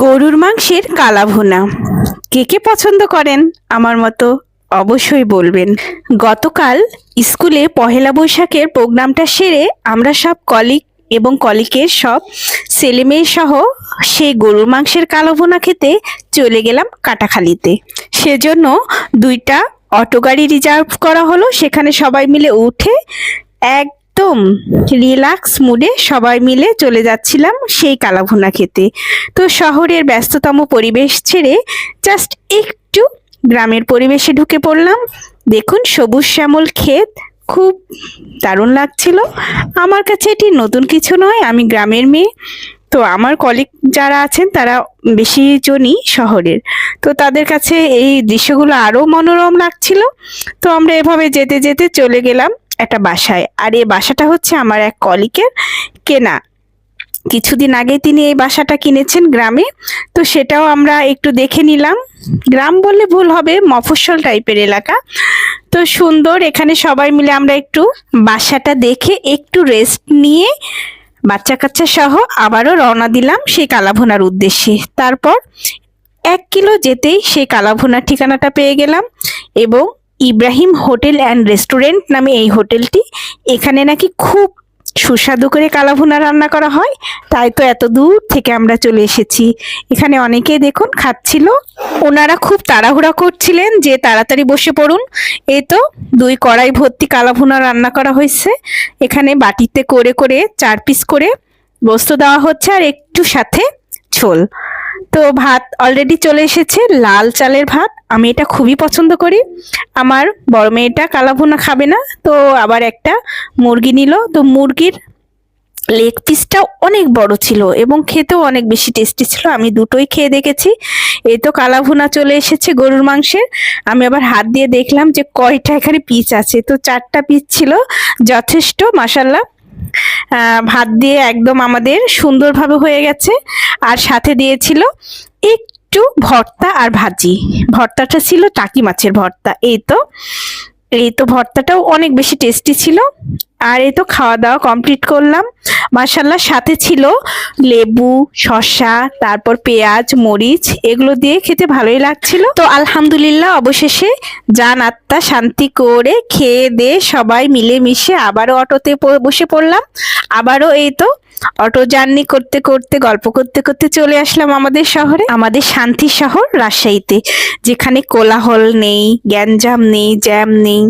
গরুর মাংসের কালা ভুনা কে কে পছন্দ করেন? আমার মতো অবশ্যই বলবেন। গতকাল স্কুলে পহেলা বৈশাখের প্রোগ্রামটা সেরে আমরা সব কলিগ এবং কলিকের সব ছেলেমেয়ে সহ সেই গরুর মাংসের কালো ভুনা খেতে চলে গেলাম কাটাখালিতে। সেজন্য দুইটা অটো গাড়ি রিজার্ভ করা হলো। সেখানে সবাই মিলে উঠে একদম রিল্যাক্স মুডে সবাই মিলে চলে যাচ্ছিলাম সেই কালাভুনা খেতে। তো শহরের ব্যস্ততম পরিবেশ ছেড়ে জাস্ট একটু গ্রামের পরিবেশে ঢুকে পড়লাম। দেখুন সবুজ শ্যামল ক্ষেত, খুব দারুণ লাগছিল। আমার কাছে এটি নতুন কিছু নয়, আমি গ্রামের মেয়ে। তো আমার কলিগ যারা আছেন তারা বেশি জনই শহরের। তো তাদের কাছে এই দৃশ্যগুলো আরও মনোরম লাগছিল। তো আমরা এভাবে যেতে যেতে চলে গেলাম। একটা বাসায়। আর এই বাসাটা হচ্ছে আমার এক কলিকের কেনা। কিছুদিন আগে তিনি এই বাসাটা কিনেছেন গ্রামে। তো সেটাও আমরা একটু দেখে নিলাম। গ্রাম বললে ভুল হবে, মফস্বল টাইপের এলাকা। তো সুন্দর, এখানে সবাই মিলে আমরা একটু বাসাটা দেখে একটু রেস্ট নিয়ে বাচ্চা কাচ্চা সহ আবারও রওনা দিলাম সেই কালাভুনার উদ্দেশ্যে। তারপর এক কিলো যেতেই সেই কালাভুনার ঠিকানাটা পেয়ে গেলাম এবং ইব্রাহিম হোটেল অ্যান্ড রেস্টুরেন্ট নামে এই হোটেলটি। এখানে নাকি খুব সুস্বাদু করে কালাভুনা রান্না করা হয়। তাই তো এত দূর থেকে আমরা চলে এসেছি। এখানে অনেকেই দেখুন খাচ্ছিল। ওনারা খুব তাড়াহুড়া করছিলেন যে তাড়াতাড়ি বসে পড়ুন। এই তো দুই কড়াই ভর্তি কালাভুনা রান্না করা হয়েছে। এখানে বাটিতে করে করে চার পিস করে বস্তু দেওয়া হচ্ছে আর একটু সাথে ঝোল। তো ভাত অলরেডি চলে এসেছে, লাল চালের ভাত। আমি এটা খুবই পছন্দ করি। আমার বড় মেয়েটা কালাভুনা খাবে না, তো আবার একটা মুরগি নিল। তো মুরগির লেগ পিসটাও অনেক বড় ছিল এবং খেতেও অনেক বেশি টেস্টি ছিল। আমি দুটোই খেয়ে দেখেছি। এই তো কালাভুনা চলে এসেছে গরুর মাংসের। আমি আবার হাত দিয়ে দেখলাম যে কয়টা এখানে পিচ আছে। তো চারটা পিচ ছিল, যথেষ্ট মাসাল্লাহ ভাত দিয়ে একদম আমাদের সুন্দরভাবে হয়ে গেছে। আর সাথে দিয়েছিল একটু ভর্তা আর ভাজি। ভর্তাটা ছিল টাকি মাছের ভর্তা, এই তো। এই তো ভর্তাটাও অনেক বেশি টেস্টি ছিল। আর এই তো খাওয়া দাওয়া কমপ্লিট করলাম। মার্শাল্লাহ সাথে ছিল লেবু, শসা, তারপর পেঁয়াজ, মরিচ, এগুলো দিয়ে খেতে ভালোই লাগছিল। তো আলহামদুলিল্লাহ, অবশেষে যান আত্মা শান্তি করে খেয়ে দিয়ে সবাই মিলে মিশে আবারও অটোতে বসে পড়লাম। আবারও এই তো অটো জার্নি করতে করতে, গল্প করতে করতে চলে আসলাম আমাদের শহরে। আমাদের শান্তি শহর রাজশাহীতে, যেখানে কোলাহল নেই, গ্যাঞ্জাম নেই, জ্যাম নেই।